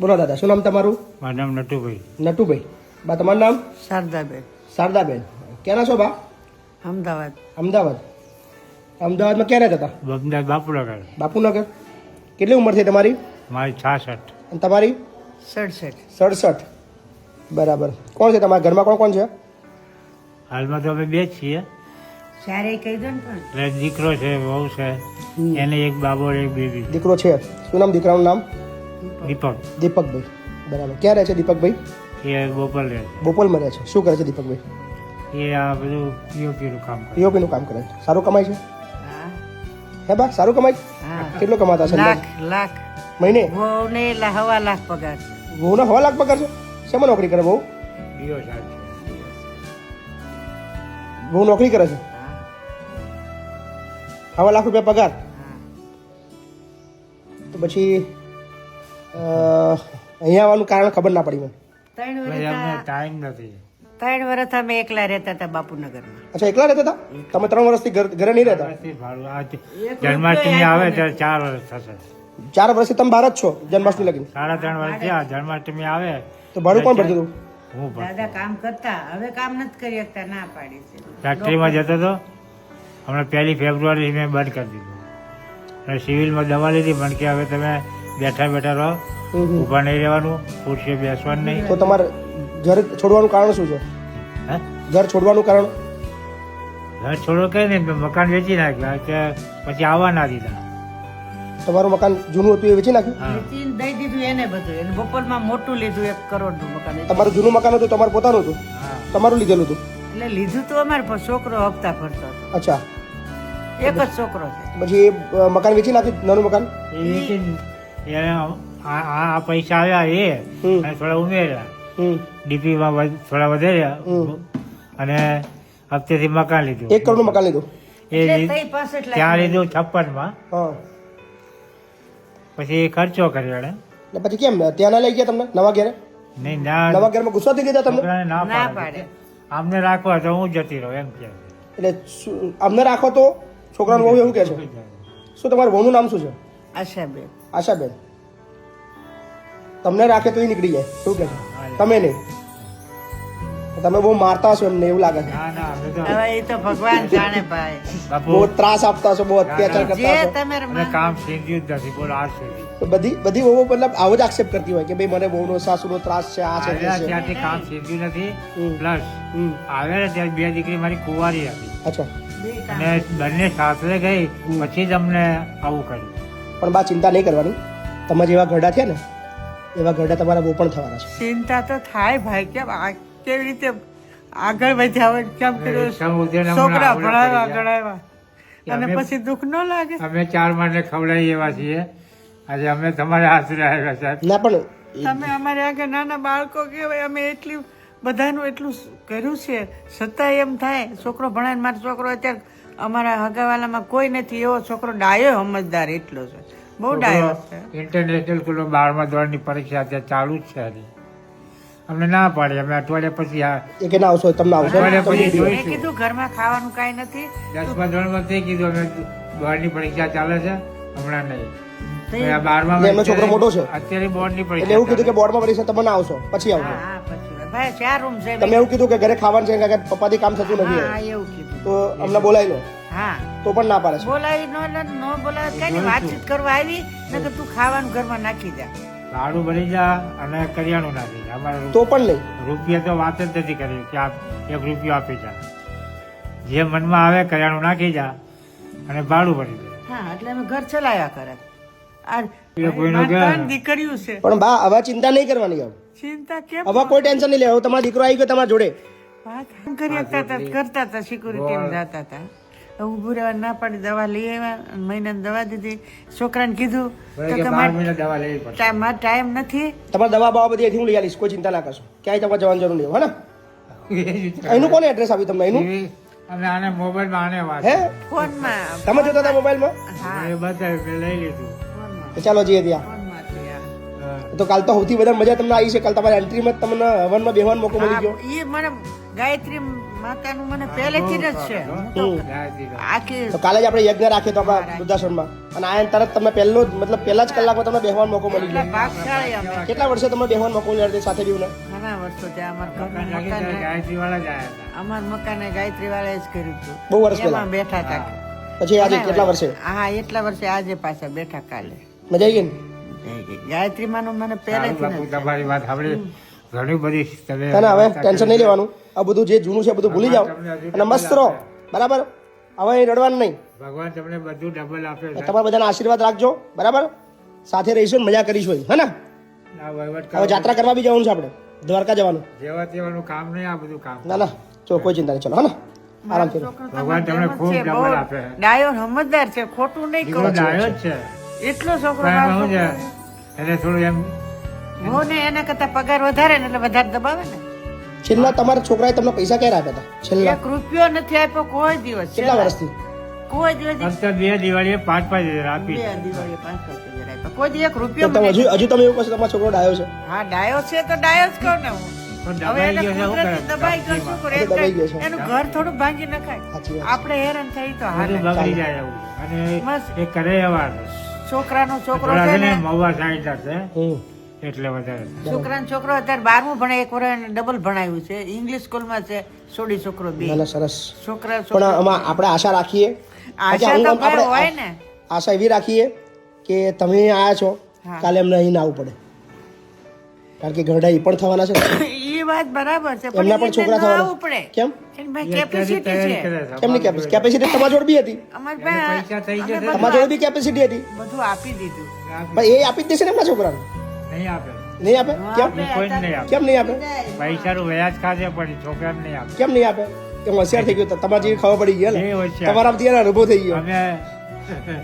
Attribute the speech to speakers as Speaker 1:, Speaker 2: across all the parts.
Speaker 1: બોલો દાદા શું નામ તમારું?
Speaker 2: મારું નામ નટુભાઈ.
Speaker 1: નટુભાઈ. બા તમારું નામ?
Speaker 3: શારદાબેન.
Speaker 1: શારદાબેન. ક્યાંના છો બા?
Speaker 3: અમદાવાદ.
Speaker 1: અમદાવાદ. અમદાવાદમાં ક્યારે હતા?
Speaker 2: અમદાવાદ બાપુનગર.
Speaker 1: બાપુનગર. કેટલી ઉંમર થઈ તમારી?
Speaker 2: મારી છાસઠ.
Speaker 1: અને તમારી?
Speaker 3: સડસઠ.
Speaker 1: સડસઠ. બરાબર. કોણ છે તમારા ઘરમાં કોણ કોણ છે?
Speaker 2: હાલમાં તો અમે બે છીએ.
Speaker 3: સારે કહી દો ને પણ.
Speaker 2: દીકરો છે વહુ છે. એને એક બાબો એક બેબી.
Speaker 1: દીકરો છે. શું નામ દીકરાનું નામ?
Speaker 2: દીપક.
Speaker 1: દીપકભાઈ. બરાબર. ક્યાં રહે છે દીપકભાઈ?
Speaker 2: એ બોપલ રહે.
Speaker 1: બોપલમાં રહે છે. શું કરે છે દીપકભાઈ?
Speaker 2: એ આ બધું પીઓપીનું કામ કરે.
Speaker 1: પીઓપીનું કામ કરે છે. સારું કમાય છે?
Speaker 3: હે.
Speaker 1: બા સારું કમાય? છે?
Speaker 3: હા.
Speaker 1: કેટલું કમાતા છે?
Speaker 3: લાખ લાખ.
Speaker 1: મહિને?
Speaker 3: વહુને હવા લાખ પગાર છે.
Speaker 1: વહુને હવા લાખ પગાર છે? શેમાં નોકરી કરે વહુ?
Speaker 2: પીઓ સાહેબ
Speaker 1: વહુ નોકરી કરે છે?
Speaker 3: હા.
Speaker 1: હવા લાખ રૂપિયા પગાર? તો પછી અહીંયા આવવાનું કારણ ખબર ના પડી મને.
Speaker 3: ત્રણ વર્ષ
Speaker 2: ટાઈમ નથી.
Speaker 3: ત્રણ વર્ષ અમે એકલા રહેતા હતા બાપુનગરમાં.
Speaker 1: અચ્છા એકલા રહેતા હતા? તમે ત્રણ વર્ષથી ઘરે નહીં રહેતા?
Speaker 2: ભાડું આ જન્માષ્ટમી આવે ત્યારે ચાર વર્ષ થશે.
Speaker 1: ચાર વર્ષથી તમે બહાર જ છો જન્માષ્ટમી લગી
Speaker 2: સાડા ત્રણ વર્ષ થયા જન્માષ્ટમી આવે.
Speaker 1: તો ભાડું કોણ ભરતું હતું?
Speaker 3: દાદા કામ કરતા હવે કામ નથી કરી શકતા ના પાડી છે.
Speaker 2: ફેક્ટરીમાં જતો હતો. હમણાં પહેલી ફેબ્રુઆરી મેં બંધ કરી દીધું. અને સિવિલમાં દવા લીધી પણ કે હવે તમે બેઠા બેઠા રહો. ઊભા નહીં રહેવાનું ખુરશીએ બેસવાનું નહીં.
Speaker 1: તો તમારે ઘર છોડવાનું કારણ શું છે?
Speaker 2: હે?
Speaker 1: ઘર છોડવાનું કારણ?
Speaker 2: ઘર છોડો કઈ નહીં મકાન વેચી નાખ્યા. કે પછી આવવા ના દીધા.
Speaker 1: તમારું મકાન જૂનું હતું એ વેચી નાખ્યું?
Speaker 3: દઈ દીધું એને બધું. એને બપોરમાં મોટું લીધું એક કરોડનું મકાન
Speaker 1: તમારું જૂનું મકાન હતું તમારું પોતાનું હતું? તમારું લીધેલું હતું?
Speaker 3: એટલે લીધું તો અમારે પણ છોકરો હપ્તા ભરતો હતો.
Speaker 1: અચ્છા.
Speaker 3: એક જ છોકરો છે.
Speaker 1: પછી એ મકાન વેચી નાખ્યું નાનું મકાન?
Speaker 2: આ આ- આ પૈસા આવ્યા એ
Speaker 1: હમ.
Speaker 2: અને થોડા ઉમેર્યા.
Speaker 1: હમ.
Speaker 2: ડીપીમાં થોડા વધાર્યા.
Speaker 1: અને
Speaker 2: અને હપ્તેથી મકાન લીધું.
Speaker 1: એક કરોડનું મકાન લીધું?
Speaker 2: એ ત્યાં લીધું છપ્પનમાં પછી ખર્ચો કર્યો
Speaker 1: એને. પછી કેમ ત્યાં ના લઈ ગયા તમને નવા ઘેરે?
Speaker 2: નહીં ના.
Speaker 1: નવા ઘરમાં ગુસ્સો થઈ ગયા તમને?
Speaker 2: ના
Speaker 3: ના
Speaker 2: પાડે. અમને રાખવા તો હું જતી રહું એમ કે
Speaker 1: એટલે શું- અમને રાખો તો છોકરાનું બહુ એવું કે છે? શું તમારું વહુનું નામ શું છે?
Speaker 3: આશાબેન.
Speaker 1: આશાબેન તમને રાખે તો એ નીકળી જાય. શું કહે તમે નહીં. તમે બહુ મારતા હશો એમને એવું લાગે છે.
Speaker 2: ના ના અમે તો
Speaker 3: હવે એ તો ભગવાન જાણે ભાઈ.
Speaker 1: બહુ ત્રાસ આપતા હશો બહુ અત્યાચાર કરતા હશો.
Speaker 3: તમે
Speaker 2: કામ સીધ્યું જ નથી બોલો આ
Speaker 1: તો બધી બધી વહુઓ મતલબ આવો જ આક્ષેપ કરતી હોય કે ભાઈ મને બહુનો સાસુનો ત્રાસ છે આ છે તે
Speaker 2: આવ્યા
Speaker 1: છે.
Speaker 2: ત્યારથી કામ સીધ્યું નથી.
Speaker 1: હમ.
Speaker 2: પ્લસ
Speaker 1: હમ.
Speaker 2: આવે ને ત્યારે બે દીકરી મારી કુંવારી હતી.
Speaker 1: અચ્છા.
Speaker 2: અને બંને સાસરે ગઈ પછી જ અમને આવું કર્યું.
Speaker 1: પણ બા ચિંતા નહીં કરવાની. તમે જેવા ઘરડા થયા ને એવા ઘરડા તમારા બહુ પણ થવાના છે.
Speaker 3: ચિંતા તો થાય ભાઈ કેમ આ કેવી રીતે આગળ વધ્યા હોય કેમ કર્યું? છોકરા ભણાવ્યા
Speaker 2: આગળ
Speaker 3: આવ્યા. અને પછી દુઃખ ન લાગે?
Speaker 2: અમે ચાર માને ખવડાવી એવા છીએ. આજે અમે તમારા આશરે આવ્યા સાહેબ.
Speaker 1: ના પણ
Speaker 3: તમે અમારે આગળ નાના બાળકો કહેવાય અમે એટલી બધાનું એટલું કર્યું છે. છતાંય એમ થાય છોકરો ભણાય મારો છોકરો અત્યારે અમારા હગાવાલામાં કોઈ નથી એવો છોકરો ડાયો સમજદાર એટલો છે. બહુ ડાયો છે.
Speaker 2: ઇન્ટરનેશનલ સ્કૂલમાં બારમા ધોરણની પરીક્ષા ત્યાં ચાલુ જ છે હજી. અમને ના પાડે અમે અઠવાડિયા પછી આ
Speaker 1: કે ના આવશો તમને આવશો?
Speaker 2: અઠવાડિયા પછી
Speaker 3: કીધું ઘરમાં ખાવાનું કાંઈ નથી.
Speaker 2: દસમા ધોરણમાં તે કીધું અમે બોર્ડની પરીક્ષા ચાલે છે હમણાં નહીં. બારમા
Speaker 1: એમનો છોકરો મોટો છે.
Speaker 2: અત્યારે બોર્ડની
Speaker 1: એટલે એવું કીધું કે
Speaker 2: પરીક્ષા
Speaker 1: બોર્ડમાં પરીક્ષા તમે આવશો પછી આવશો
Speaker 3: હા પછી. ભાઈ ચાર રૂમ છે
Speaker 1: તમે એવું કીધું કે ઘરે ખાવાનું છે કારણ કે પપ્પાથી કામ થતું નથી.
Speaker 3: એવું કીધું.
Speaker 1: તો અમને બોલાવી લો.
Speaker 3: હા.
Speaker 1: તો પણ ના પાડે
Speaker 3: બોલાવી નો નો બોલાવે કઈ નહીં વાતચીત કરવા આવી નકર તું ખાવાનું ઘરમાં નાખી દે.
Speaker 2: લાડુ ભરી જા અને કરિયાણું નાખી જા અમારે
Speaker 1: તો પણ નહીં
Speaker 2: રૂપિયા તો વાત જ નથી કરી. કે આપ એક રૂપિયો આપી જા. જે મનમાં આવે કરિયાણું નાખી જા અને ભાડું ભરી દે.
Speaker 3: હા એટલે અમે ઘર ચલાવ્યા કરે.
Speaker 1: પણ બા હવે ચિંતા નહીં કરવાની
Speaker 3: ચિંતા કેમ
Speaker 1: હવે કોઈ ટેન્શન નહીં લેવું તમારો દીકરો આવી ગયો તમારા જોડે.
Speaker 3: કરી શકતા હતા કરતા હતા સિક્યુરિટી જતા હતા. ઉભું રહેવા ના પાડી દવા લઈ આવ્યા અને મહિનાની દવા દીધી. છોકરાને કીધું તો
Speaker 2: કે
Speaker 3: કે મારે
Speaker 2: દવા લેવી
Speaker 3: મારે ટાઈમ નથી.
Speaker 1: તમારે દવા બવા બધી અહીંથી હું લઈ આવીશ કોઈ ચિંતા ના કરશો. ક્યાંય તમારે જવાની જરૂર નહીં હોય ને? એનું કોને એડ્રેસ આપ્યું તમને એનું
Speaker 2: અમે આને મોબાઈલમાં આને વાત
Speaker 1: હે?
Speaker 3: ફોનમાં.
Speaker 1: તમે જોતા હતા મોબાઈલમાં?
Speaker 3: હા.
Speaker 2: એ બતાવ્યું લઈ લીધું.
Speaker 1: ચાલો જઈએ ત્યાં. તો કાલ તો સૌથી વધારે મજા તમને આવી છે. કાલ તમારી એન્ટ્રીમાં તમને હવનમાં બેહવાનો મોકો મળી ગયો.
Speaker 3: એ મને ગાયત્રી માતાનું મને પહેલેથી જ છે. તો
Speaker 1: કાલે જ આપણે યજ્ઞ રાખીએ તો આપણા વૃદ્ધાશ્રમમાં. અને આ તરત તમે પહેલો જ મતલબ પહેલા જ કલાકમાં તમને બેહવાનો મોકો મળી ગયો. કેટલા વર્ષે તમે બેહવાનો મોકો મળ્યો સાથે બીવને
Speaker 3: ઘણા વર્ષો ત્યાં અમારા
Speaker 2: ગાયત્રી વાળા જ આવ્યા હતા.
Speaker 3: અમારા મકાને ગાયત્રી વાળા જ કર્યું હતું.
Speaker 1: બહુ વર્ષ પહેલા?
Speaker 3: બેઠા હતા.
Speaker 1: પછી આજે કેટલા વર્ષે?
Speaker 3: હા એટલા વર્ષે આજે પાછા બેઠા કાલે.
Speaker 1: મજા આવી ગઈ ને?
Speaker 3: ગાયત્રી માનું મને પહેલેથી
Speaker 2: તમારી વાત સાંભળી. ઘણી બધી તમે
Speaker 1: હવે ટેન્શન નહીં લેવાનું. આ બધું જે જૂનું છે એ બધું ભૂલી જાઓ. અને મસ્ત રહો બરાબર? હવે અહીં રડવાનું નહીં.
Speaker 2: ભગવાન તમને બધું ડબલ આપે
Speaker 1: તમારા બધાના આશીર્વાદ રાખજો બરાબર? સાથે રહીશું ને મજા કરીશું હે ને? હવે જાત્રા કરવા બી જવાનું છે આપણે દ્વારકા જવાનું.
Speaker 2: જેવા તેવાનું કામ નહીં આ બધું કામ.
Speaker 1: ના ના ચો કોઈ ચિંતા નહીં. ચલો હા ને? આરામ
Speaker 2: ભગવાન તમને ખૂબ ડબલ આપે.
Speaker 3: ડાયો સમજદાર છે ખોટું નહીં કરો
Speaker 2: ડાયો છે.
Speaker 3: એટલો છોકરો
Speaker 2: એને થોડું એમ
Speaker 3: મોને ને એના કરતા પગાર વધારે ને એટલે વધારે દબાવે ને?
Speaker 1: છેલ્લા તમારા છોકરાએ તમને પૈસા ક્યારે આપ્યા હતા? છેલ્લા
Speaker 3: એક રૂપિયો નથી આપ્યો કોઈ દિવસ.
Speaker 1: કેટલા વર્ષથી?
Speaker 3: કોઈ દિવસ
Speaker 2: ફક્ત બે દિવાળીએ પાંચ પાંચ હજાર આપી.
Speaker 3: બે દિવાળીએ પાંચ પાંચ હજાર આપ્યા. કોઈ દિવસ એક રૂપિયો
Speaker 1: તમે હજુ હજુ તમે એવું કહો તમારો છોકરો ડાયો છે?
Speaker 3: હા ડાયો છે તો ડાયો જ કહો ને હું હવે એને કુદરતી દબાઈ ગયો શું કરે? ઘર થોડું ભાંગી નખાય. આપણે હેરાન થઈ તો હાલે.
Speaker 2: ભાગી બગડી જાય એવું. અને
Speaker 3: બસ.
Speaker 2: એ કરે એવા.
Speaker 3: છોકરાનો છોકરો છે
Speaker 2: છે
Speaker 3: ને
Speaker 2: ને મવા સાઈડ છે. એટલે વધારે
Speaker 3: છોકરાનો છોકરો અત્યારે બારમું ભણે એક વર્ષ ડબલ ભણાયું છે. ઇંગ્લિશ સ્કૂલમાં છે સોડી છોકરો બે.
Speaker 1: સરસ.
Speaker 3: છોકરા
Speaker 1: પણ આમાં આપણે આશા રાખીએ.
Speaker 3: આશા તો હોય ને.
Speaker 1: આશા એવી રાખીએ કે તમે આયા છો કાલે એમને અહીં ના આવવું પડે. કારણ કે ગરડા એ પણ થવાના છે
Speaker 3: એ વાત બરાબર છે
Speaker 1: એમના પણ છોકરા થવાના.
Speaker 3: પડે
Speaker 1: કેમ?
Speaker 3: એની ભાઈ
Speaker 2: એ અત્યારથી
Speaker 3: કેપેસિટી છે.
Speaker 1: કેમની કેપેસિટી કેપેસિટી તમારા જોડે બી હતી?
Speaker 3: અમારે પાસે
Speaker 2: પૈસા થઈ
Speaker 3: અમે
Speaker 2: જશે
Speaker 3: બધું
Speaker 1: તમારા જોડે બી કેપેસિટી હતી?
Speaker 3: બધું આપી દીધું.
Speaker 1: પણ એ આપી જ દેશે ને એમના છોકરાને?
Speaker 2: નહીં આપે.
Speaker 1: નહીં આપે? કેમ?
Speaker 2: નહીં આપે.
Speaker 1: કેમ નહીં આપે?
Speaker 2: પૈસાનું વ્યાજ ખાશે પણ છોકરાને નહીં આપે.
Speaker 1: કેમ નહીં આપે? એમ હોશિયાર થઈ ગયો તમારે જેવી ખબર પડી
Speaker 2: ગયા
Speaker 1: ને?
Speaker 2: હોશિયાર.
Speaker 1: અનુભવ થઈ ગયો.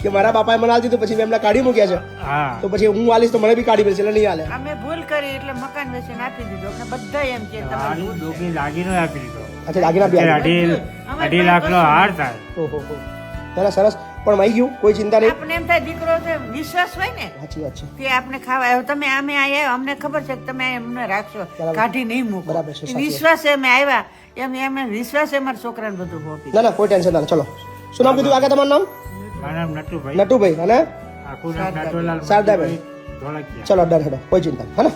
Speaker 1: કે મારા બાપાએ મને આલી દીધું પછી મેં એમને કાઢી મૂક્યા છે.
Speaker 2: હા.
Speaker 1: તો પછી હું આલીશ તો મને બી કાઢી પડશે એટલે નહીં હાલે
Speaker 3: અમે ભૂલ કરી એટલે મકાન વેચીને આપી દીધું. એટલે બધા એમ કે તમારી
Speaker 2: હારું
Speaker 3: ભૂલ છે.
Speaker 2: ડોકી લાગીનો આપી દીધો.
Speaker 1: અચ્છા દાગીના બી
Speaker 2: અત્યારે
Speaker 1: આલી.
Speaker 2: અઢી અઢી લાખનો હાર થાય.
Speaker 1: ઓહો હો ના, સરસ પણ મળી ગયું કોઈ ચિંતા નહીં.
Speaker 3: આપણે એમ થાય દીકરો છે વિશ્વાસ હોય ને
Speaker 1: સાચી વાત છે.
Speaker 3: કે આપણે ખાવા આવ્યો તમે આમે આવ્યા અમને ખબર છે કે તમે અમને રાખશો
Speaker 1: બરાબર.
Speaker 3: કાઢી નહીં મૂકો.
Speaker 1: બરાબર છે, સાચી
Speaker 3: વિશ્વાસ અમે આવ્યા. એમ એમ વિશ્વાસ અમારા છોકરાને બધું હોપી
Speaker 1: ના ના કોઈ ટેન્શન ના લે. ચલો. શું નામ કીધું? આગળ તમારું નામ?
Speaker 2: નામ નટુભાઈ.
Speaker 1: નટુભાઈ અને
Speaker 2: આખું નામ નટુલાલ
Speaker 1: શારદાબેન. ચલો ડર હેડો કોઈ ચિંતા હે